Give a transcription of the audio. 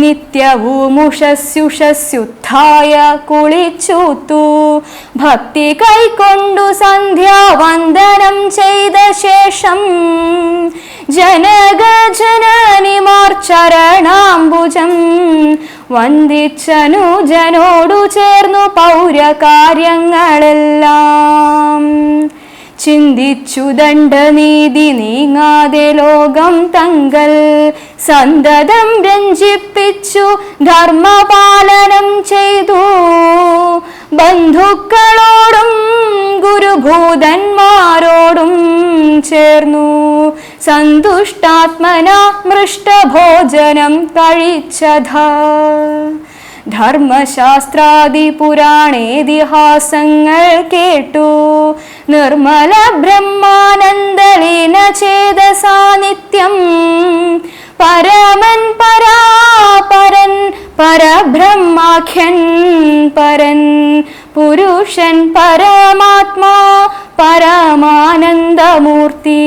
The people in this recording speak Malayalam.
നിത്യവും ഉഷസ്യുഷസ്യുത്ഥായ കുളിച്ചൂത്തു. ഭക്തി കൈക്കൊണ്ടു സന്ധ്യാവന്ദനം ചെയ്ത ശേഷം ജനകജനനിമാർ ചരണാംബുജം വന്ദിച്ചനുജനോടു ചേർന്നു പൗരകാര്യങ്ങളെല്ലാം. ചിന്തിച്ചു ദണ്ഡനീതി നീങ്ങാതെ ലോകം തങ്കൽ. സന്തതം രഞ്ജിപ്പിച്ചു ധർമ്മപാലനം ചെയ്തു. ബന്ധുക്കളോടും ഗുരുഭൂതന്മാരോടും ചേർന്നു. സന്തുഷ്ടാത്മന മൃഷ്ടഭോജനം കഴിച്ചത. ധർമ്മശാസ്ത്രാദി പുരാണേതിഹാസങ്ങൾ കേട്ടു. നിർമ്മല ബ്രഹ്മാനന്ദലീന ചേതസാ നിത്യം പരമൻ പരാപരൻ പരബ്രഹ്മാഖ്യൻ പരൻ. പുരുഷൻ പരമാത്മാ പരമാനന്ദമൂർത്തി.